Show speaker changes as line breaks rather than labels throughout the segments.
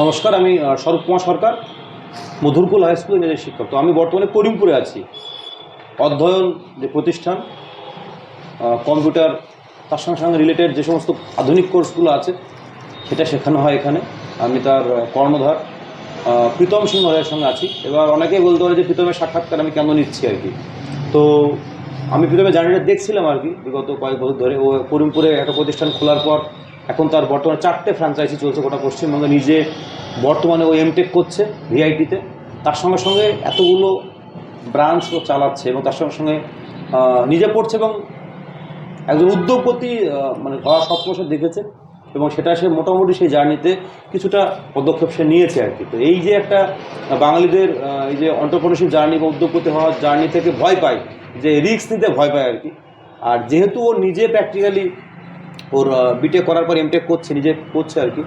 নমস্কার, আমি Swarup Kumar Sarkar, Madhurkul high school শিক্ষক। তো আমি বর্তমানে করিমপুরে আছি। অধ্যয়ন যে প্রতিষ্ঠান কম্পিউটার, তার সঙ্গে সঙ্গে রিলেটেড যে সমস্ত আধুনিক কোর্সগুলো আছে, সেটা শেখানো হয় এখানে। আমি তার কর্ণধার। প্রীতম সিংহ রায়ের সঙ্গে আছি। এবার অনেকেই বলতে পারে যে প্রীতমের সাক্ষাৎকার আমি কেন নিচ্ছি আর কি। তো আমি প্রীতমের জার্নিটা দেখছিলাম আর কি, বিগত কয়েক বছর ধরে। ও করিমপুরে একটা প্রতিষ্ঠান খোলার পর এখন তার বর্তমানে চারটে ফ্র্যাঞ্চাইজি চলছে গোটা পশ্চিমবঙ্গে। নিজে বর্তমানে ও এমটেক করছে ভিআইটিতে তার সঙ্গে সঙ্গে এতগুলো ব্রাঞ্চ ও চালাচ্ছে এবং তার সঙ্গে সঙ্গে নিজে পড়ছে এবং একজন উদ্যোগপতি মানে হওয়ার স্বপ্ন সে দেখেছে এবং সেটা সে মোটামুটি সেই জার্নিতে কিছুটা পদক্ষেপ সে নিয়েছে আর কি। তো এই যে একটা বাঙালিদের এই যে অন্টারপ্রনারশিপ জার্নি বা উদ্যোগপতি হওয়ার জার্নি থেকে ভয় পায়, যে রিস্ক নিতে ভয় পায় আর কি। আর যেহেতু ও নিজে প্র্যাকটিক্যালি ওর বিটেক করার পর এমটেক করছে, নিজে করছে আর কি।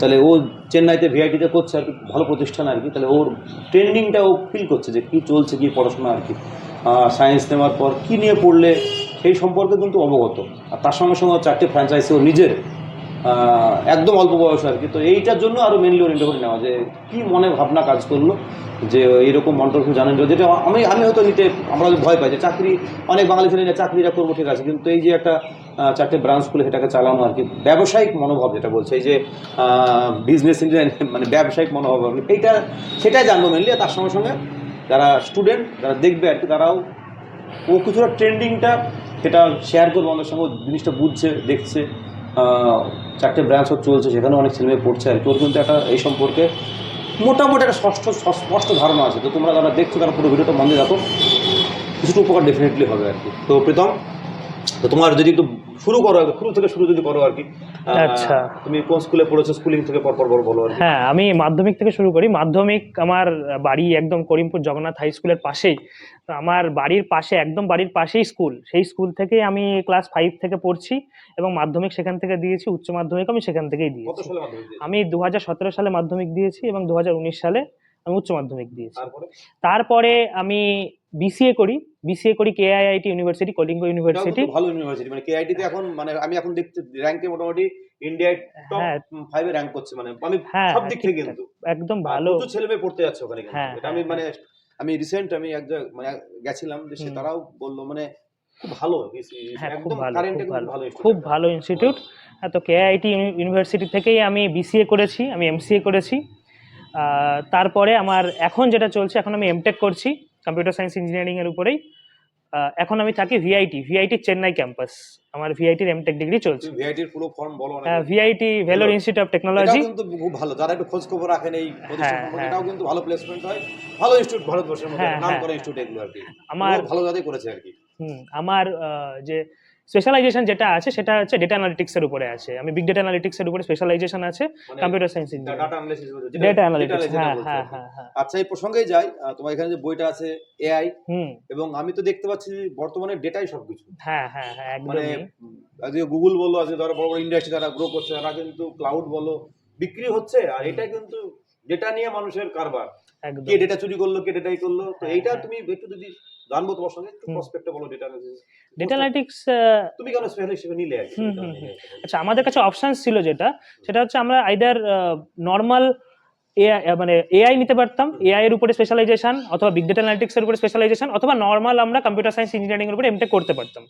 তাহলে ও চেন্নাইতে ভিআইটিতে করছে আর কি, ভালো প্রতিষ্ঠান আর কি। তাহলে ওর ট্রেন্ডিংটা ও ফিল করছে যে কী চলছে, কী পড়াশোনা আর কি। সায়েন্স নেওয়ার পর কী নিয়ে পড়লে সেই সম্পর্কে কিন্তু অবগত। আর তার সঙ্গে সঙ্গে চারটে ফ্র্যাঞ্চাইজি ও নিজের। একদম অল্প বয়স আর কি। তো এইটার জন্য আরও মেনলি ওর ইন্টারভিউ নেওয়া যে কী মনে ভাবনা কাজ করল, যে এরকম মন্ত্রকে জানেন যেটা আমি আমি হয়তো নিতে, আমরা ভয় পাই যে চাকরি, অনেক বাঙালি ছেলে চাকরিটা করব, ঠিক আছে। কিন্তু এই যে একটা চারটে ব্রাঞ্চ খুলে সেটাকে চালানো আর কি। ব্যবসায়িক মনোভাব যেটা বলছে, এই যে বিজনেস মানে ব্যবসায়িক মনোভাব। এইটা, সেটাই জানব মেনলি তার সঙ্গে সঙ্গে যারা স্টুডেন্ট যারা দেখবে আর কি, তারাও ও কিছুটা ট্রেন্ডিংটা সেটা শেয়ার করব। আমাদের সঙ্গে জিনিসটা বুঝছে, দেখছে। চারটে ব্রাঞ্চ ওর চলছে সেখানে অনেক ছেলেমেয়ে পড়ছে আর কি। ওর কিন্তু একটা এই সম্পর্কে মোটামুটি একটা ষষ্ঠ স্পষ্ট ধারণা আছে। তো তোমরা যারা দেখছ, তারা পুরো ভিডিওটা মনে রাখো কিছুটা উপকার ডেফিনেটলি হবে আর কি। তো প্রীতম তো তোমার যদি একটু শুরু করো শুরু থেকে শুরু যদি করো আর কি
আচ্ছা।
তুমি কোন স্কুলে পড়েছো? স্কুলিং থেকে পর পর বলো আর কি।
হ্যাঁ আমি মাধ্যমিক থেকে শুরু করি। মাধ্যমিক আমার বাড়ি একদম করিমপুর জগন্নাথ হাই স্কুলের পাশেই। তো আমার বাড়ির পাশে একদম বাড়ির পাশেই স্কুল সেই স্কুল থেকেই আমি ক্লাস ফাইভ থেকে পড়ছি এবং মাধ্যমিক সেখান থেকে দিয়েছি উচ্চ মাধ্যমিক আমি সেখান থেকেই দিয়েছি? আমি দু হাজার সতেরো সালে মাধ্যমিক দিয়েছি এবং দু হাজার উনিশ সালে আমি উচ্চ মাধ্যমিক দিয়েছি।
তারপরে
আমি বিসিএ করি বিসিএ করি কেআইআইটি ইউনিভার্সিটি কলিঙ্গ ইউনিভার্সিটি
ভালো ইউনিভার্সিটি মানে কেআইটিতে এখন মানে আমি এখন দেখতে র্যাঙ্কে মোটামুটি ইন্ডিয়ায় টপ
হ্যাঁ।
ফাইভে র্যাঙ্ক করছে মানে আমি
হ্যাঁ,
সব দিক থেকে কিন্তু।
একদম ভালো।
প্রচুর ছেলে মেয়ে পড়তে যাচ্ছে ওখানে কিন্তু।
হ্যাঁ,
এটা আমি
হ্যাঁ,
মানে আমি রিসেন্ট আমি এক মানে গেছিলাম যে সে তারাও বলল মানে খুব ভালো।
হ্যাঁ
একদম
ভালো
কারেন্টে
খুব ভালো। খুব ভালো ইনস্টিটিউট হ্যাঁ তো কেআইটি ইউনিভার্সিটি থেকেই আমি বিসিএ করেছি আমি এমসিএ করেছি। তারপরে আমার এখন যেটা চলছে এখন আমি এমটেক করছি। কম্পিউটার সায়েন্স ইঞ্জিনিয়ারিং এর উপরেই এখন আমি থাকি ভিআইটি ভিআইটি চেন্নাই ক্যাম্পাস আমার ভিআইটির এমটেক ডিগ্রি চলছে।
ভিআইটির পুরো ফর্ম বলো না।
VIT Vellore institute of technology
কিন্তু খুব ভালো। যারা একটু খোঁজ খবর রাখেন এই
হ্যাঁ, হ্যাঁ।
এটাও কিন্তু ভালো প্লেসমেন্ট হয়। ভালো ইনস্টিটিউট ভারতবর্ষের মধ্যে।
হ্যাঁ,
নাম করা। ইনস্টিটিউট এগুলো আর কি।
আমার
ভালো জায়গায় করেছে আর কি।
হুম, আমার যে স্পেশালাইজেশন যেটা আছে সেটা হচ্ছে ডেটা অ্যানালিটিক্স এর উপরে আছে। আমি বিগ ডেটা অ্যানালিটিক্স এর উপরে স্পেশালাইজেশন আছে computer science engineering
data analysis
data analytics হ্যাঁ হ্যাঁ হ্যাঁ
আচ্ছা এই প্রসঙ্গেই যাই তোমার এখানে যে বইটা আছে এআই
হুম।
এবং আমি তো দেখতে পাচ্ছি বর্তমানে ডেটাই সবকিছু।
হ্যাঁ হ্যাঁ হ্যাঁ একদম
মানে আজকে গুগল বলো আজকে ধরো বড় বড় ইন্ডাস্ট্রি তারা গ্রো করছে তারা কিন্তু ক্লাউড বলো বিক্রি হচ্ছে আর এটা কিন্তু ডেটা নিয়ে মানুষের কারবার। কে ডেটা চুরি করল কে ডেটাই করল তো
হ্যাঁ,
এইটা
হ্যাঁ।
তুমি একটু যদি জানব তোমার সঙ্গে বলো ডেটা
ডেটা অ্যানালিটিক্স
তুমি কেন স্পেশালিস্ট হিসেবে নিলে?
আচ্ছা আমাদের কাছে অপশনস ছিল যেটা সেটা হচ্ছে আমরা আইদার নর্মাল এআই মানে এআই নিতে পারতাম এআই এর উপরে স্পেশালাইজেশন অথবা বিগ ডেটা অ্যানালিটিক্স এর উপরে স্পেশালাইজেশন অথবা নর্মাল আমরা কম্পিউটার সায়েন্স ইঞ্জিনিয়ারিং এর উপরে এমটেক করতে পারতাম।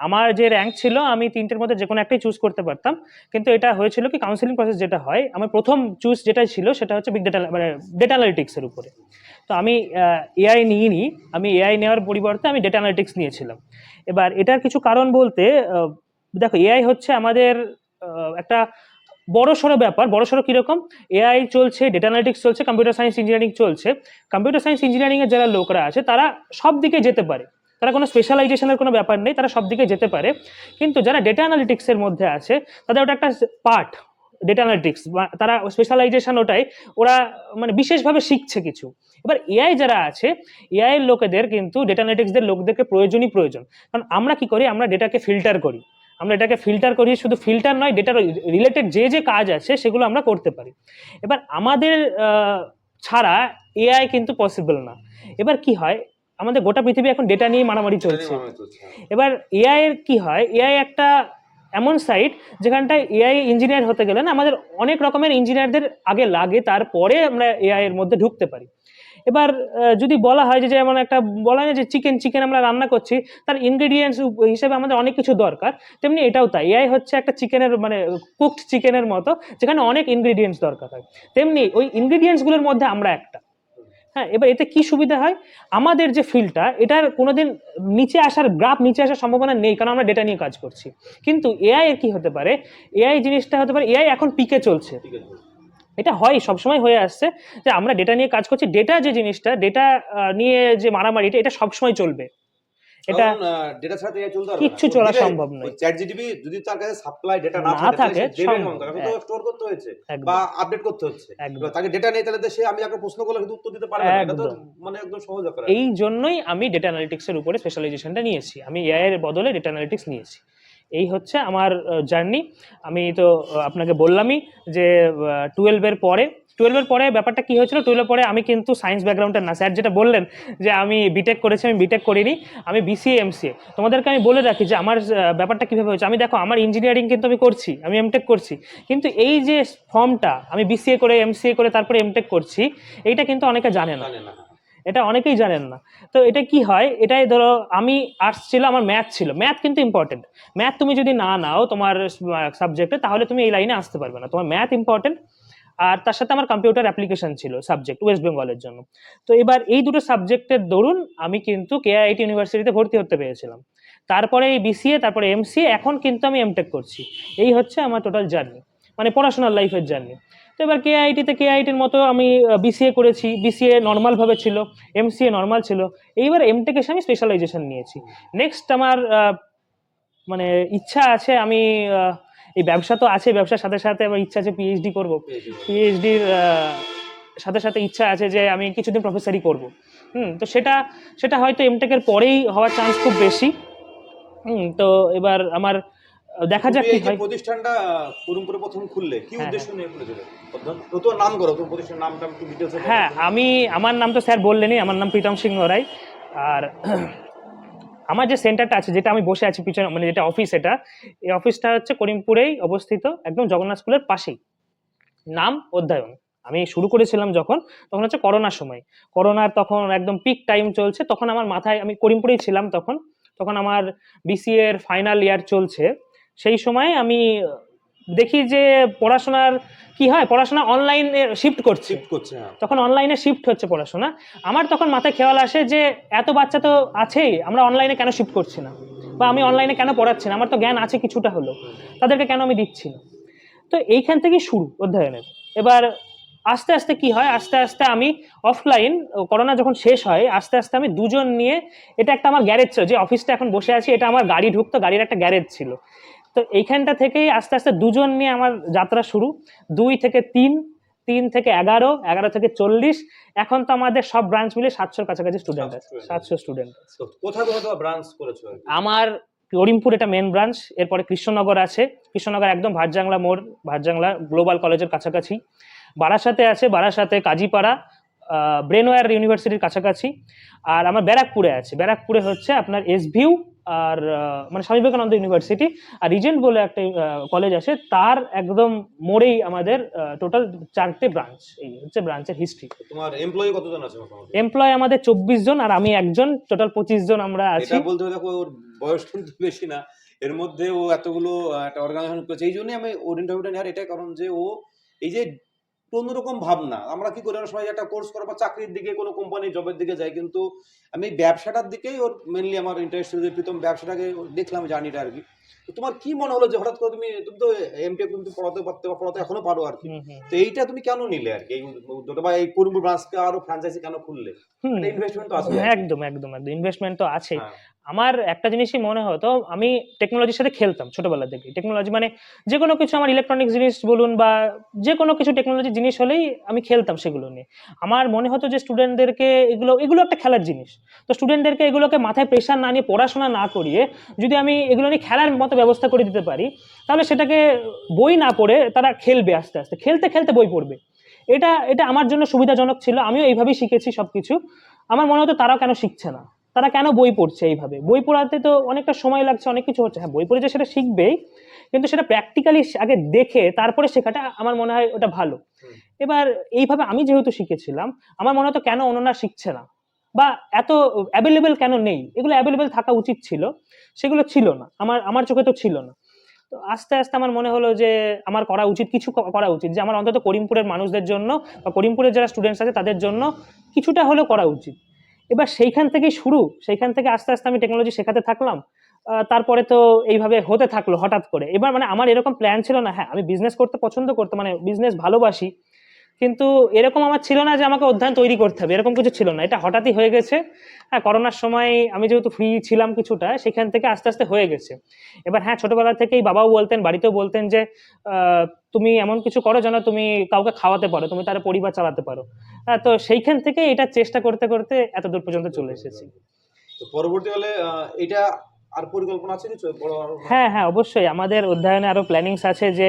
আমার যে র্যাঙ্ক ছিল, আমি তিনটের মধ্যে যে কোনো একটাই চুজ করতে পারতাম। কিন্তু এটা হয়েছিল কি কাউন্সিলিং প্রসেস যেটা হয়, আমার প্রথম চুজ যেটা ছিল, সেটা হচ্ছে বিগ ডেটা মানে ডেটা অ্যানালিটিক্স এর উপরে। তো আমি এআই নিইনি, আমি এআই নেওয়ার পরিবর্তে আমি ডেটা অ্যানালিটিক্স নিয়েছিলাম। এবার এটার কিছু কারণ বলতে দেখো এআই হচ্ছে আমাদের একটা বড় সড়ো ব্যাপার। বড় সড়ো কীরকম? এআই চলছে ডেটা অ্যানালিটিক্স চলছে কম্পিউটার সায়েন্স ইঞ্জিনিয়ারিং চলছে। কম্পিউটার সায়েন্স ইঞ্জিনিয়ারিং এর যারা লোকরা আছে, তারা সব দিকে যেতে পারে। তারা কোনো স্পেশালাইজেশনের কোনো ব্যাপার নেই, তারা সব দিকে যেতে পারে। কিন্তু যারা ডেটা অ্যানালিটিক্সের মধ্যে আছে, তাদের ওটা একটা পার্ট ডেটা অ্যানালিটিক্স তারা স্পেশালাইজেশন ওটাই, ওরা মানে বিশেষভাবে শিখছে কিছু। এবার এআই যারা আছে এআই লোকেদের কিন্তু ডেটা অ্যানালিটিক্সদের লোকদেরকে প্রয়োজনই প্রয়োজন। কারণ আমরা কি করি? আমরা ডেটাকে ফিল্টার করি। আমরা এটাকে ফিল্টার করি, শুধু ফিল্টার নয় ডেটার রিলেটেড যে যে কাজ আছে, সেগুলো আমরা করতে পারি। এবার আমাদের ছাড়া এআই কিন্তু পসিবল না। এবার কি হয়? আমাদের গোটা পৃথিবী এখন ডেটা নিয়ে মারামারি চলছে
হ্যাঁ।
এবার এআই এর কি হয়? এআই একটা এমন সাইট যেখানটায় এআই ইঞ্জিনিয়ার হতে গেলে না আমাদের অনেক রকমের ইঞ্জিনিয়ারদের আগে লাগে তারপরে আমরা এআই এর মধ্যে ঢুকতে পারি। এবার যদি বলা হয় যে যেমন একটা বলা হয় যে চিকেন চিকেন আমরা রান্না করছি তার ইনগ্রেডিয়েন্টস হিসেবে আমাদের অনেক কিছু দরকার। তেমনি এটাও তাই। এআই হচ্ছে একটা চিকেনের মানে কুকড চিকেনের মতো যেখানে অনেক ইনগ্রেডিয়েন্টস দরকার হয়। তেমনি ওই ইনগ্রেডিয়েন্টসগুলোর মধ্যে আমরা একটা। হ্যাঁ এবার এতে কি সুবিধা হয়? আমাদের যে ফিল্ডটা এটার কোনোদিন নিচে আসার গ্রাফ নিচে আসার সম্ভাবনা নেই কারণ আমরা ডেটা নিয়ে কাজ করছি। কিন্তু এআই এর কি হতে পারে? এআই জিনিসটা হতে পারে এআই এখন পিকে চলছে। এটা হয় সবসময় হয়ে আসছে যে আমরা ডেটা নিয়ে কাজ করছি। ডেটা যে জিনিসটা ডেটা নিয়ে যে মারামারিটা এটা সবসময় চলবে। এটা
ডেটা ছাড়া তো চলতে পারবে না।
চলা সম্ভব নয়।
ওই ChatGPT যদি তার কাছে সাপ্লাই ডেটা না থাকে দেবে তো স্টোর করতে হয়েছে বা আপডেট করতে হচ্ছে। তাকে ডেটা নেই তাহলে সে আমি একটা প্রশ্ন করলে কিন্তু উত্তর দিতে পারবে না। এটা তো। মানে একদম সহজ ব্যাপার
এই জন্যই আমি ডেটা অ্যানালিটিক্সের উপরে স্পেশালাইজেশনটা নিয়েছি। আমি এআই এর বদলে ডেটা অ্যানালিটিক্স নিয়েছি। এই হচ্ছে আমার জার্নি আমি তো আপনাকে বললামই যে টুয়েলভের পরে টুয়েলভের পরে ব্যাপারটা কি হয়েছিল? টুয়েলভের পরে আমি কিন্তু সায়েন্স ব্যাকগ্রাউন্ডের না। স্যার যেটা বললেন যে আমি বিটেক করেছি আমি বিটেক করিনি আমি বিসিএ এমসিএ তোমাদেরকে আমি বলে রাখি যে আমার ব্যাপারটা কীভাবে হয়েছে? আমি দেখো আমার ইঞ্জিনিয়ারিং কিন্তু আমি করছি আমি এমটেক করছি। কিন্তু এই যে ফর্মটা আমি বিসিএ করে এমসিএ করে তারপরে এমটেক করছি এইটা কিন্তু অনেকে জানে
জানে না।
এটা অনেকেই জানেন না। তো এটা কি হয়? এটাই ধরো আমি আর্টস ছিল আমার ম্যাথ ছিল। ম্যাথ কিন্তু ইম্পর্টেন্ট ম্যাথ তুমি যদি না নাও তোমার সাবজেক্টে তাহলে তুমি এই লাইনে আসতে পারবে না। তোমার ম্যাথ ইম্পর্টেন্ট আর তার সাথে আমার কম্পিউটার অ্যাপ্লিকেশন ছিল সাবজেক্ট ওয়েস্ট বেঙ্গলের জন্য। তো এবার এই দুটো সাবজেক্টের দরুন আমি কিন্তু কেআইটি ইউনিভার্সিটিতে ভর্তি হতে পেরেছিলাম। তারপরে এই বিসিএ তারপরে এমসিএ এখন কিন্তু আমি এমটেক করছি। এই হচ্ছে আমার টোটাল জার্নি মানে পড়াশোনার লাইফের জার্নি তো এবার কেআইটিতে কেআইটির মতো আমি বিসিএ করেছি। বিসিএ নর্মালভাবে ছিল এমসিএ নর্মাল ছিল। এইবার এমটেক এসে আমি স্পেশালাইজেশন নিয়েছি। নেক্সট আমার মানে ইচ্ছা আছে আমি এই ব্যবসা তো আছে ব্যবসার সাথে সাথে আমার ইচ্ছা আছে পিএইচডি করব। পিএইচডির সাথে সাথে ইচ্ছা আছে যে আমি কিছুদিন প্রফেসরই করব। হুম তো সেটা সেটা হয়তো এমটেকের পরেই হওয়ার চান্স খুব বেশি। হুম তো এবার আমার দেখা যাক কি হয়।
প্রতিষ্ঠানটা কুরুমপুরে প্রথম খুললে কি
হ্যাঁ,
উদ্দেশ্য নিয়ে খুলেছিলে? তো নাম করো তোমার প্রতিষ্ঠানের নামটা একটু ডিটেলস
হ্যাঁ আমি আমার নাম তো স্যার বললেনই আমার নাম প্রীতম সিংহ রায়। আর আমার যে সেন্টারটা আছে, যেটা আমি বসে আছি পিছনে মানে যেটা অফিস এটা, এই অফিসটা হচ্ছে করিমপুরেই অবস্থিত একদম জগন্নাথ স্কুলের পাশেই। নাম অধ্যায়ন। আমি শুরু করেছিলাম যখন, তখন হচ্ছে করোনার সময়। করোনার তখন একদম পিক টাইম চলছে, তখন আমার মাথায়, আমি করিমপুরেই ছিলাম তখন তখন আমার বিসিএ এর ফাইনাল ইয়ার চলছে। সেই সময় আমি দেখি যে পড়াশোনার কি হয় পড়াশোনা অনলাইনে শিফট করছে।
শিফট করছে হ্যাঁ।
তখন অনলাইনে শিফট হচ্ছে পড়াশোনা। আমার তখন মাথায় খেয়াল আসে যে এত বাচ্চা তো আছেই আমরা অনলাইনে কেন শিফট করছি না? বা আমি অনলাইনে কেন পড়াচ্ছি না? আমার তো জ্ঞান আছে কিছুটা হলো তাদেরকে কেন আমি দিচ্ছি না? তো এইখান থেকেই শুরু অধ্যয়নের। এবার আস্তে আস্তে কি হয়? আস্তে আস্তে আমি অফলাইন করোনা যখন শেষ হয় আস্তে আস্তে আমি দুজন নিয়ে এটা একটা আমার গ্যারেজ ছিল যে অফিসটা এখন বসে আছি এটা আমার গাড়ি ঢুকতো গাড়ির একটা গ্যারেজ ছিল। তো এইখানটা থেকেই আস্তে আস্তে দুজন নিয়ে আমার যাত্রা শুরু। দুই থেকে তিন তিন থেকে এগারো এগারো থেকে চল্লিশ। এখন তো আমাদের সব ব্রাঞ্চ মিলে সাতশোর কাছাকাছি স্টুডেন্ট আছে সাতশো স্টুডেন্ট
তো কোথায় কোথায় ব্রাঞ্চ করেছ
আমার করিমপুর এটা মেন ব্রাঞ্চ এরপরে কৃষ্ণনগর আছে। কৃষ্ণনগর একদম ভাটজাংলা মোড় ভাটজাংলা গ্লোবাল কলেজের কাছাকাছি। বারাসাতে আছে বারাসাতে কাজীপাড়া ব্রেনওয়ার ইউনিভার্সিটির কাছাকাছি। আর আমার ব্যারাকপুরে আছে। ব্যারাকপুরে হচ্ছে আপনার এসভিউ আর মানে স্বামী বিবেকানন্দ ইউনিভার্সিটি আর রিজেন্ট বলে একটা কলেজ আছে তার একদম মোড়েই আমাদের টোটাল চারটে ব্রাঞ্চ এই হচ্ছে ব্রাঞ্চের হিস্ট্রি
তোমার এমপ্লয়ি কতজন আছে মোটামুটি?
এমপ্লয় আমাদের চব্বিশ জন আর আমি একজন টোটাল পঁচিশ জন আমরা আছি।
এটা বলতে দেখো ওর বয়স কিন্তু বেশি না। এর মধ্যে ও এতগুলো একটা অর্গানাইজেশন করেছে এই জন্যই আমি ওর ইন্টারভিউটা নেওয়ার এটাই কারণ যে ও এই যে অন্যরকম ভাবনা। আমরা কি করি? আমরা সবাই একটা কোর্স করা বা চাকরির দিকে কোনো কোম্পানি জবের দিকে যাই কিন্তু আমি ব্যবসাটার দিকেই ওর মেনলি আমার ইন্টারেস্ট যে প্রথম ব্যবসাটাকে দেখলাম জার্নিটা আর কি। তোমার কি মনে হলো যে হঠাৎ করে তুমি তুমি তো এমটেক তুমি পড়াতে পারতে বা পড়াতে এখনও পারো আর কি। তো এইটা তুমি কেন নিলে আর কি? এই উদ্যোগটা বা এই কুরুমপুর ব্রাঞ্চকে আরও ফ্র্যাঞ্চাইজি কেন খুললে? ইনভেস্টমেন্ট তো আছে
একদম একদম একদম। ইনভেস্টমেন্ট তো আছে
হ্যাঁ।
আমার একটা জিনিসই মনে হতো আমি টেকনোলজির সাথে খেলতাম ছোটবেলা থেকে টেকনোলজি মানে যে কোনো কিছু আমার ইলেকট্রনিক জিনিস বলুন বা যে কোনো কিছু টেকনোলজি জিনিস হলেই আমি খেলতাম সেগুলো নিয়ে। আমার মনে হতো যে স্টুডেন্টদেরকে এগুলো এগুলো একটা খেলার জিনিস। তো স্টুডেন্টদেরকে এগুলোকে মাথায় প্রেশার না নিয়ে পড়াশোনা না করিয়ে যদি আমি এগুলো নিয়ে খেলার মতো ব্যবস্থা করে দিতে পারি, তাহলে সেটাকে বই না পড়ে তারা খেলবে আস্তে আস্তে। খেলতে খেলতে বই পড়বে। এটা এটা আমার জন্য সুবিধাজনক ছিল। আমিও এইভাবেই শিখেছি সব কিছু আমার মনে হতো তারাও কেন শিখছে না। তারা কেন বই পড়ছে এইভাবে? বই পড়াতে তো অনেকটা সময় লাগছে অনেক কিছু হচ্ছে। হ্যাঁ বই পড়ে যে সেটা শিখবেই কিন্তু সেটা প্র্যাকটিক্যালি আগে দেখে তারপরে শেখাটা আমার মনে হয় ওটা ভালো। এবার এইভাবে আমি যেহেতু শিখেছিলাম আমার মনে হতো কেন অন্যরা শিখছে না? বা এত অ্যাভেলেবেল কেন নেই? এগুলো অ্যাভেলেবেল থাকা উচিত ছিল সেগুলো ছিল না। আমার আমার চোখে তো ছিল না। তো আস্তে আস্তে আমার মনে হলো যে আমার করা উচিত কিছু করা উচিত। যে আমার অন্তত করিমপুরের মানুষদের জন্য বা করিমপুরের যারা স্টুডেন্টস আছে তাদের জন্য কিছুটা হলেও করা উচিত। এবার সেইখান থেকেই শুরু, সেইখান থেকে আস্তে আস্তে আমি টেকনোলজি শেখাতে থাকলাম। তারপরে তো এইভাবে হতে থাকল হঠাৎ করে। এবার মানে আমার এরকম প্ল্যান ছিল না হ্যাঁ আমি বিজনেস করতে পছন্দ করতাম মানে বিজনেস ভালোবাসি কিন্তু এরকম আমার ছিল না যে আমাকে অধ্যয়ন তৈরি করতে হবে এরকম কিছু ছিল না। এটা হঠাৎই হয়ে গেছে। হ্যাঁ করোনার সময় আমি যেহেতু ফ্রি ছিলাম কিছুটা সেখান থেকে আস্তে আস্তে হয়ে গেছে। এবার হ্যাঁ ছোটবেলা থেকেই বাবাও বলতেন বাড়িতেও বলতেন যে তুমি এমন কিছু করো যেন তুমি কাউকে খাওয়াতে পারো তুমি তার পরিবার চালাতে পারো। হ্যাঁ, তো সেইখান থেকে এটা চেষ্টা করতে করতে এত দূর পর্যন্ত চলে এসেছি।
তো পরবর্তীকালে এটা আর পরিকল্পনা আছে কিছু?
হ্যাঁ হ্যাঁ অবশ্যই। আমাদের অধ্যয়নে আরও প্ল্যানিংস আছে যে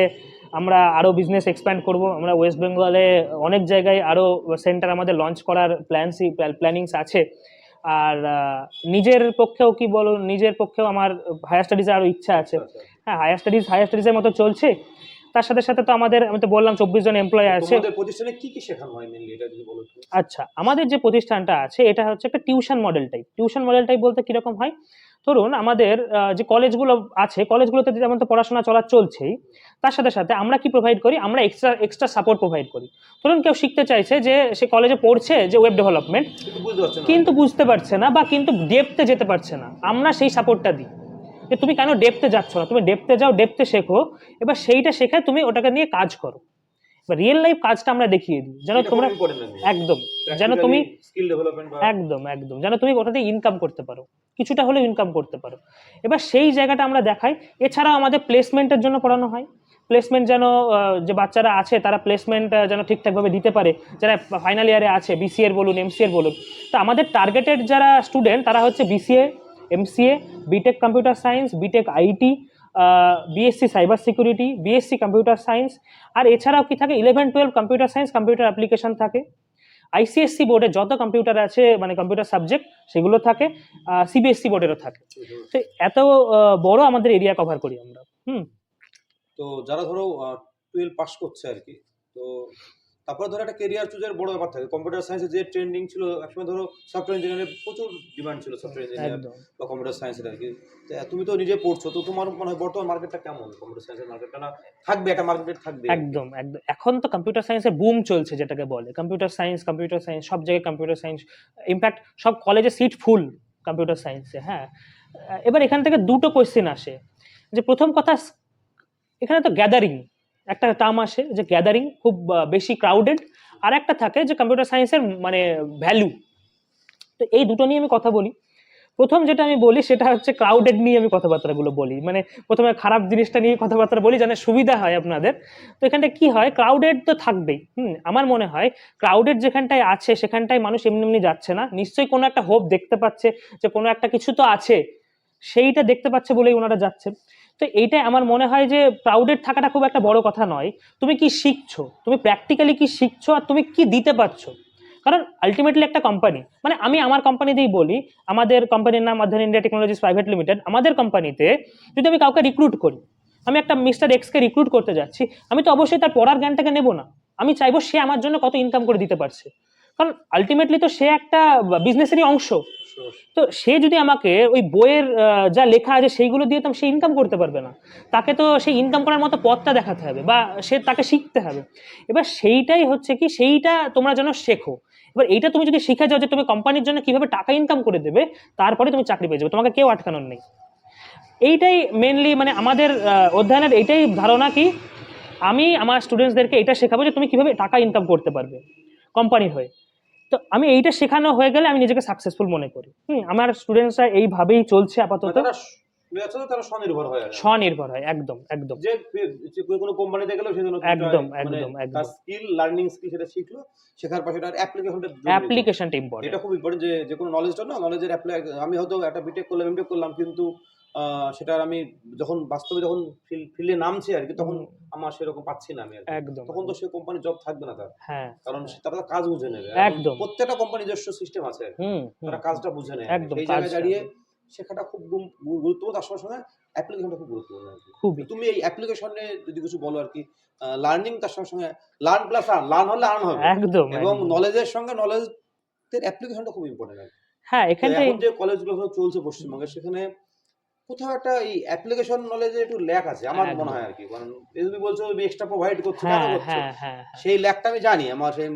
আমরা আরও বিজনেস এক্সপ্যান্ড করব। আমরা ওয়েস্ট বেঙ্গলে অনেক জায়গায় আরও সেন্টার আমাদের লঞ্চ করার প্ল্যানসই প্ল্যানিংস আছে। আর নিজের পক্ষেও কি বলো নিজের পক্ষেও আমার হায়ার স্টাডিজে আরও ইচ্ছা আছে।
আচ্ছা।
হ্যাঁ হায়ার স্টাডিজ হায়ার স্টাডিজের মতো চলছে। তার সাথে সাথে তো আমাদের আমি তো বললাম চব্বিশ জন এমপ্লয় আছে।
প্রতিষ্ঠানে কি কি শেখানো হয় মেনলি এটা যদি বলো
আচ্ছা আমাদের যে প্রতিষ্ঠানটা আছে এটা হচ্ছে একটা tuition model type tuition model type বলতে কীরকম হয়? ধরুন আমাদের যে কলেজগুলো আছে কলেজগুলোতে যেমন তো পড়াশোনা চলা চলছেই তার সাথে সাথে আমরা কি প্রোভাইড করি? আমরা এক্সট্রা এক্সট্রা সাপোর্ট প্রোভাইড করি। ধরুন কেউ শিখতে চাইছে যে সে কলেজে পড়ছে যে ওয়েব ডেভেলপমেন্ট
বুঝতে পারছ
কিন্তু বুঝতে পারছে না বা কিন্তু ডেপতে যেতে পারছে না। আমরা সেই সাপোর্টটা দিই। যে তুমি কেন ডেপতে যাচ্ছ না? তুমি ডেপতে যাও ডেপতে শেখো এবার সেইটা শেখে তুমি ওটাকে নিয়ে কাজ করো। এবার রিয়েল লাইফ কাজটা আমরা দেখিয়ে দিই। যেন তোমরা একদম যেন তুমি একদম একদম যেন তুমি ওটাতে ইনকাম করতে পারো। কিছুটা হলেও ইনকাম করতে পারো। এবার সেই জায়গাটা আমরা দেখাই। এছাড়াও আমাদের প্লেসমেন্টের জন্য পড়ানো হয়। প্লেসমেন্ট যেন যে বাচ্চারা আছে তারা প্লেসমেন্ট যেন ঠিকঠাকভাবে দিতে পারে। যারা ফাইনাল ইয়ারে আছে বিসিএর বলুন এমসিএর বলুন তো আমাদের টার্গেটেড যারা স্টুডেন্ট তারা হচ্ছে BCA MCA BTech computer science BTech IT BSc cyber security BSc computer science আর এছাড়াও কি থাকে? Eleven twelve computer science computer application থাকে। আইসিএসসি বোর্ডে যত কম্পিউটার আছে মানে কম্পিউটার সাবজেক্ট সেগুলো থাকে সিবিএসসি বোর্ডেরও থাকে। তো এত বড় আমাদের এরিয়া কভার করি আমরা। হুম।
তো যারা ধরো টুয়েলভ পাস করছে আর কি, তো তারপরে ধরো একটা কেরিয়ার চুজের বড় ব্যাপার থাকে। কম্পিউটার সায়েন্সে যে ট্রেন্ডিং ছিল একসময় ধরো সফটওয়্যার ইঞ্জিনিয়ারের প্রচুর ডিমান্ড ছিল সফটওয়্যার ইঞ্জিনিয়ার বা কম্পিউটার সায়েন্সের আর কি। তুমি তো নিজে পড়ছো তো তোমার মনে হয় বর্তমান মার্কেটটা কেমন? কম্পিউটার সায়েন্সের মার্কেটটা না থাকবে একটা মার্কেট থাকবে।
একদম একদম। এখন তো কম্পিউটার সায়েন্সের বুম চলছে যেটাকে বলে। কম্পিউটার সায়েন্স কম্পিউটার সায়েন্স সব জায়গায় কম্পিউটার সায়েন্স ইনফ্যাক্ট সব কলেজে সিট ফুল কম্পিউটার সায়েন্সে হ্যাঁ। এবার এখান থেকে দুটো কোয়েশ্চেন আসে। যে প্রথম কথা এখানে তো গ্যাদারিং একটা টার্ম আসে যে গ্যাদারিং খুব বেশি ক্রাউডেড আর একটা থাকে যে কম্পিউটার সায়েন্সের মানে ভ্যালু তো এই দুটো নিয়ে আমি কথা বলি। প্রথম যেটা আমি বলি, সেটা হচ্ছে ক্রাউডেড নিয়ে আমি কথাবার্তাগুলো বলি। মানে প্রথমে খারাপ জিনিসটা নিয়ে কথাবার্তা বলি, যেন সুবিধা হয় আপনাদের। তো এখানটা কি হয়? ক্রাউডেড তো থাকবেই। হুম, আমার মনে হয় ক্রাউডেড যেখানটায় আছে, সেখানটায় মানুষ এমনি এমনি যাচ্ছে না। নিশ্চয়ই কোনো একটা হোপ দেখতে পাচ্ছে যে কোনো একটা কিছু তো আছে। সেইটা দেখতে পাচ্ছে বলেই ওনারা যাচ্ছে। তো এইটাই আমার মনে হয় যে ক্রাউডেড থাকাটা খুব একটা বড় কথা নয়। তুমি কি শিখছো? তুমি প্র্যাকটিক্যালি কি শিখছো? আর তুমি কি দিতে পারছ? কারণ আলটিমেটলি একটা কোম্পানি মানে আমি আমার কোম্পানিতেই বলি, আমাদের কোম্পানির নাম মাধ্যম ইন্ডিয়া টেকনোলজিস প্রাইভেট লিমিটেড আমাদের কোম্পানিতে যদি আমি কাউকে রিক্রুট করি, আমি একটা মিস্টার এক্সকে রিক্রুট করতে যাচ্ছি, আমি তো অবশ্যই তার পড়ার জ্ঞানটাকে নেব না। আমি চাইব সে আমার জন্য কত ইনকাম করে দিতে পারছে। কারণ আলটিমেটলি তো সে একটা বিজনেসেরই অংশ। তো সে যদি আমাকে ওই বইয়ের যা লেখা আছে সেইগুলো দিয়ে তো সে ইনকাম করতে পারবে না। তাকে তো সেই ইনকাম করার মতো পথটা দেখাতে হবে বা সে তাকে শিখতে হবে। এবার সেইটাই হচ্ছে কি, সেইটা তোমরা যেন শেখো। এবার এইটা তুমি যদি শিখে যাও যে তুমি কোম্পানির জন্য কীভাবে টাকা ইনকাম করে দেবে, তারপরে তুমি চাকরি পেয়ে যাবে। তোমাকে কেউ আটকানোর নেই। এইটাই মেনলি মানে আমাদের অধ্যয়নের এইটাই ধারণা কি, আমি আমার স্টুডেন্টসদেরকে এটা শেখাবো যে তুমি কীভাবে টাকা ইনকাম করতে পারবে কোম্পানির হয়ে। তো আমি এইটা শেখানো হয়ে গেলে আমি নিজেকে সাকসেসফুল মনে করি। হুম আমার স্টুডেন্টসরা এইভাবেই চলছে আপাতত।
তারা তারা স্বনির্ভর হয়
স্বনির্ভর হয় একদম একদম।
যে কোনো কোম্পানিতে গেলেও সে
একদম, একদম, একদম।
স্কিল লার্নিং স্কিল সেটা শিখলো শেখার পাশে তার অ্যাপ্লিকেশনটা
অ্যাপ্লিকেশনটা ইম্পর্টেন্ট
এটা খুব ইম্পর্টেন্ট যে যে কোনো নলেজটা না নলেজের অ্যাপ্লাই আমি হয়তো একটা বিটেক করলাম এমটেক করলাম কিন্তু সেটার আমি যখন বাস্তবে যখন ফিল্ডে নামছি আর কি তখন আমার সেরকম পাচ্ছি না আমি
একদম
তখন তো সে কোম্পানি জব থাকবে না তার।
হ্যাঁ
কারণ সে- তারা কাজ বুঝে নেবে।
একদম।
প্রত্যেকটা কোম্পানি নিজস্ব সিস্টেম আছে। তারা কাজটা বুঝে নেয়।
একদম,
সেই জায়গায় দাঁড়িয়ে শেখাটা খুব গুরুত্বপূর্ণ। তার সঙ্গে সঙ্গে অ্যাপ্লিকেশনটা খুব গুরুত্বপূর্ণ
খুবই।
তুমি এই অ্যাপ্লিকেশনে যদি কিছু বলো আর কি লার্নিং তার সঙ্গে সঙ্গে লার্ন প্লাস আর্ন লার্ন হলে আর্ন হবে।
একদম
এবং নলেজের সঙ্গে নলেজের অ্যাপ্লিকেশনটা খুব ইম্পর্টেন্ট
হ্যাঁ
এখন যে কলেজগুলো চলছে পশ্চিমবঙ্গে সেখানে কোথাও একটা এই অ্যাপ্লিকেশন নলেজে একটু ল্যাক আছে আমার মনে হয় আর কি। কারণ তুমি বলছো তুমি এক্সট্রা প্রোভাইড করছ কেন করছ?
হ্যাঁ হ্যাঁ হ্যাঁ।
সেই ল্যাকটা আমি জানি। আমার সেই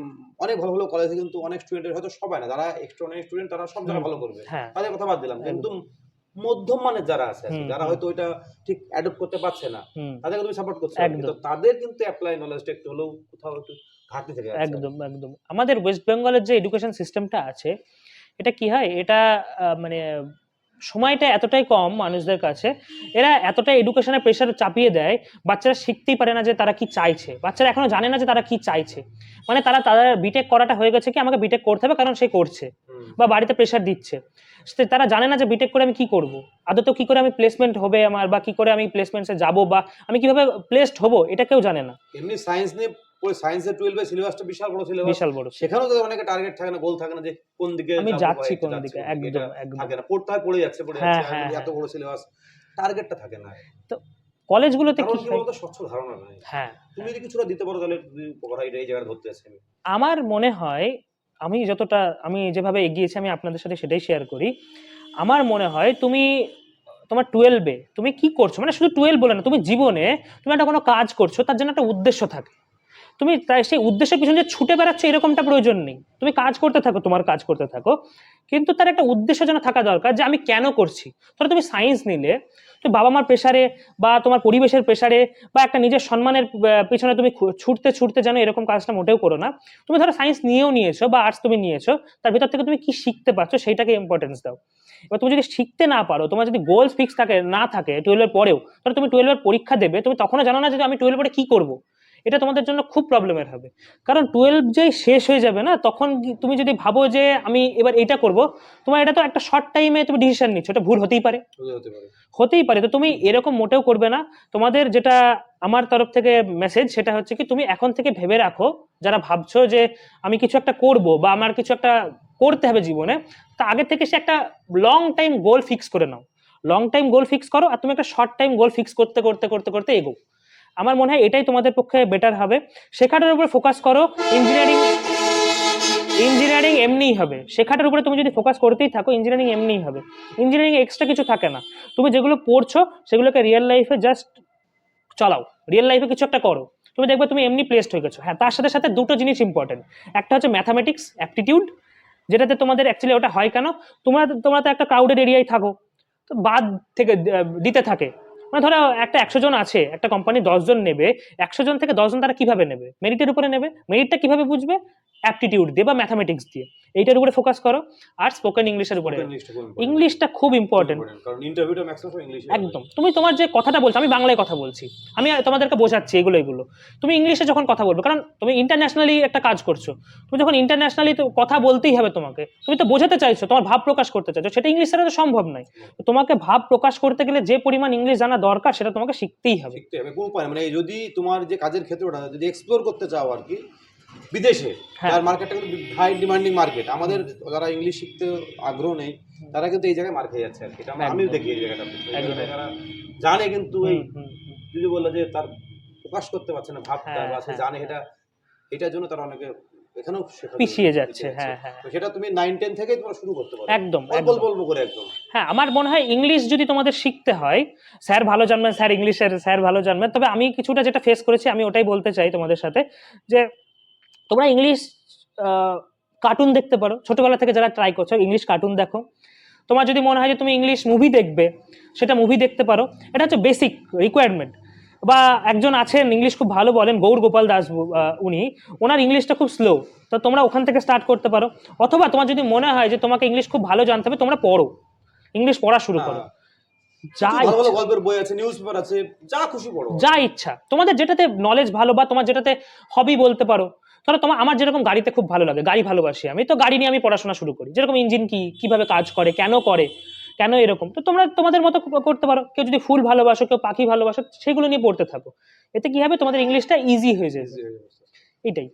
অনেক ভালো ভালো কলেজে কিন্তু অনেক স্টুডেন্টের হয়তো সবাই না। যারা এক্সট্রা অনেক স্টুডেন্ট তারা সব জায়গায় ভালো করবে। তাদের কথা বাদ দিলাম। কিন্তু মধ্যম মানের যারা আছে যারা হয়তো ওইটা ঠিক অ্যাডপ্ট করতে পারছে না তাদেরকে তুমি সাপোর্ট করছ। কিন্তু তাদের কিন্তু অ্যাপ্লাই নলেজটা একটু হলেও কোথাও একটু ঘাটতি থেকে
একদম একদম। আমাদের ওয়েস্ট বেঙ্গলের যে এডুকেশন সিস্টেমটা আছে এটা কি হয়? এটা মানে সময়টা এতটাই কম মানুষদের কাছে এরা এতটাই এডুকেশনের প্রেশার চাপিয়ে দেয় বাচ্চারা শিখতেই পারে না যে তারা কি চাইছে। বাচ্চারা এখনও জানে না যে তারা কি চাইছে। মানে তারা তারা বিটেক করাটা হয়ে গেছে কি আমাকে বিটেক করতে হবে কারণ সে করছে বা বাড়িতে প্রেশার দিচ্ছে। তারা জানে না যে বিটেক করে আমি কি করব? আদত কি করে আমি প্লেসমেন্ট হবে আমার বা কি করে আমি প্লেসমেন্টসে যাব বা আমি কীভাবে প্লেসড হব এটা কেউ জানে না।
এমনি সায়েন্স নিয়ে পড়ে সায়েন্সের সিলেবাসটা বিশাল বড় সিলেবাস
বিশাল বড়
সেখানেও তো অনেকে টার্গেট থাকে না গোল থাকে না যে কোন দিকে
আমি যাচ্ছি কোন দিকে একদম একদম।
থাকে না পড়তে হয় পড়ে যাচ্ছে পড়ে
হ্যাঁ,
যাচ্ছে
হ্যাঁ,
এত বড় সিলেবাস টার্গেটটা থাকে না।
কলেজগুলোতে কি হয়?
বলতো স্বচ্ছ ধারণা নাই
হ্যাঁ।
তুমি যদি কিছুটা দিতে পারো তাহলে এই জায়গায় ধরতে আছি আমি।
আমার মনে হয় আমি যতটা আমি যেভাবে এগিয়েছি আমি আপনাদের সাথে সেটাই শেয়ার করি। আমার মনে হয় তুমি তোমার টুয়েলভে তুমি কি করছ? মানে শুধু টুয়েলভ বলে না তুমি জীবনে তুমি একটা কোনো কাজ করছ তার জন্য একটা উদ্দেশ্য থাকে। তুমি তাই সেই উদ্দেশ্যের পিছনে যে ছুটে বেড়াচ্ছ, এরকমটা প্রয়োজন নেই। তুমি কাজ করতে থাকো, তোমার কাজ করতে থাকো। কিন্তু তার একটা উদ্দেশ্য যেন থাকা দরকার যে আমি কেন করছি। ধরো তুমি সায়েন্স নিলে তুমি বাবা মার প্রেশারে বা তোমার পরিবেশের প্রেশারে বা একটা নিজের সম্মানের পিছনে তুমি ছুটতে ছুটতে যেন এরকম কাজটা মোটেও করো না। তুমি ধরো সায়েন্স নিয়েও নিয়েছো বা আর্টস তুমি নিয়েছো, তার ভিতর থেকে তুমি কি শিখতে পারছ সেইটাকে ইম্পর্টেন্স দাও। এবার তুমি যদি শিখতে না পারো, তোমার যদি গোল ফিক্স থাকে, না থাকে টুয়েলভের পরেও তাহলে তুমি টুয়েলভের পরীক্ষা দেবে, তুমি তখনও জানো না যে আমি টুয়েলভ পরে কি করব। এটা তোমাদের জন্য খুব প্রবলেমের হবে। কারণ টুয়েলভ যেই শেষ হয়ে যাবে না তখন তুমি যদি ভাবো যে আমি এবার এটা করব তোমার এটা তো একটা শর্ট টাইমে তুমি ডিসিশন নিচ্ছ। এটা ভুল হতেই পারে।
হতে হতে পারে।
হতেই পারে। তো তুমি এরকম মোটেও করবে না। তোমাদের যেটা আমার তরফ থেকে মেসেজ সেটা হচ্ছে কি তুমি এখন থেকে ভেবে রাখো যারা ভাবছ যে আমি কিছু একটা করব বা আমার কিছু একটা করতে হবে জীবনে তা আগে থেকে সে একটা লং টাইম গোল ফিক্স করে নাও। লং টাইম গোল ফিক্স করো আর তুমি একটা শর্ট টাইম গোল ফিক্স করতে করতে করতে করতে এগো আমার মনে হয় এটাই তোমাদের পক্ষে বেটার হবে। শেখাটার উপর ফোকাস করো ইঞ্জিনিয়ারিং ইঞ্জিনিয়ারিং এমনিই হবে। শেখাটার উপরে তুমি যদি ফোকাস করতেই থাকো ইঞ্জিনিয়ারিং এমনিই হবে। ইঞ্জিনিয়ারিং এক্সট্রা কিছু থাকে না। তুমি যেগুলো পড়ছো, সেগুলোকে রিয়েল লাইফে জাস্ট চালাও। রিয়েল লাইফে কিছু একটা করো। তুমি দেখবে তুমি এমনি প্লেসড হয়ে গেছো। হ্যাঁ তার সাথে সাথে দুটো জিনিস ইম্পর্টেন্ট একটা হচ্ছে ম্যাথামেটিক্স অ্যাপটিটিউড যেটাতে তোমাদের অ্যাকচুয়ালি ওটা হয় কেন? তোমরা তোমরা তো একটা ক্রাউডেড এরিয়ায় থাকো। তো বাদ থেকে দিতে থাকে। মানে ধরো একটা একশো জন আছে, একটা কোম্পানি দশজন নেবে, একশো জন থেকে দশজন তারা কীভাবে নেবে? মেরিটের উপরে নেবে? মেরিটটা কীভাবে বুঝবে? অ্যাপটিটিউড দিয়ে বা ম্যাথামেটিক্স দিয়ে। এইটার উপরে ফোকাস করো আর স্পোকেন ইংলিশের উপরে।
ইংলিশটা খুব
ইম্পর্টেন্ট
কারণ ইন্টারভিউটা ম্যাক্সিমাম ইংলিশে
একদম। তুমি তোমার যে কথাটা বলছো আমি বাংলায় কথা বলছি। আমি তোমাদেরকে বোঝাচ্ছি এগুলো এগুলো। তুমি ইংলিশে যখন কথা বলবে কারণ তুমি ইন্টারন্যাশনালি একটা কাজ করছ। তুমি যখন ইন্টারন্যাশনালি তো কথা বলতেই হবে তোমাকে। তুমি তো বোঝাতে চাইছো তোমার ভাব প্রকাশ করতে চাইছো। সেটা ইংলিশ ছাড়া তো সম্ভব নয়। তোমাকে ভাব প্রকাশ করতে গেলে যে পরিমাণ ইংলিশ জানা দরকার সেটা তোমাকে শিখতেই হবে।
শিখতে হবে। কোন মানে যদি তোমার যে কাজের ক্ষেত্রটা যদি এক্সপ্লোর করতে চাও আর কি বিদেশে।
হ্যাঁ।
তার মার্কেটটা কিন্তু হাই ডিমান্ডিং মার্কেট আমাদের যারা ইংলিশ শিখতে আগ্রহ নেই তারা কিন্তু এই জায়গায় মার খেয়ে যাচ্ছে আর কি। আমিও দেখি এই জায়গাটা তারা জানে কিন্তু এই। যদি বলল যে তার প্রকাশ করতে পারছে না ভাবটা
হ্যাঁ,
বা সে
হ্যাঁ,
জানে। এটা এটার জন্য তারা অনেকে এখানেও
পিছিয়ে যাচ্ছে হ্যাঁ হ্যাঁ।
সেটা তুমি নাইন টেন থেকেই তোমরা শুরু করতে পারো।
একদম
অল্প অল্প করে একদম।
হ্যাঁ আমার মনে হয় ইংলিশ যদি তোমাদের শিখতে হয় স্যার ভালো জানবেন স্যার ইংলিশের স্যার ভালো জানবেন। তবে আমি কিছুটা যেটা ফেস করেছি আমি ওটাই বলতে চাই তোমাদের সাথে যে তোমরা ইংলিশ কার্টুন দেখতে পারো। ছোটবেলা থেকে যারা ট্রাই করছ ইংলিশ কার্টুন দেখো। তোমার যদি মনে হয় যে তুমি ইংলিশ মুভি দেখবে সেটা মুভি দেখতে পারো। এটা হচ্ছে বেসিক রিকোয়ারমেন্ট বা একজন আছেন ইংলিশ খুব ভালো বলেন গৌর গোপাল দাস উনি। ওনার ইংলিশটা খুব স্লো তো তোমরা ওখান থেকে স্টার্ট করতে পারো। অথবা তোমার যদি মনে হয় যে তোমাকে ইংলিশ খুব ভালো জানতে হবে তোমরা পড়ো। ইংলিশ পড়া শুরু করো।
হ্যাঁ।
যা
ভালো ভালো
ইচ্ছা-
গল্পের বই আছে নিউজ পেপার আছে যা খুশি পড়ো।
যা ইচ্ছা। তোমাদের যেটাতে নলেজ ভালো বা তোমার যেটাতে হবি বলতে পারো ধরো তোমার আমার যেরকম গাড়িতে খুব ভালো লাগে গাড়ি ভালোবাসি আমি তো গাড়ি নিয়ে আমি পড়াশোনা শুরু করি। যেরকম ইঞ্জিন কি কীভাবে কাজ করে কেন করে কেন এরকম তো তোমরা তোমাদের মতো করতে পারো। কেউ যদি ফুল ভালোবাসো কেউ পাখি ভালোবাসো সেগুলো নিয়ে পড়তে থাকো। এতে কি হবে? তোমাদের ইংলিশটা ইজি হয়ে যাবে। এটাই।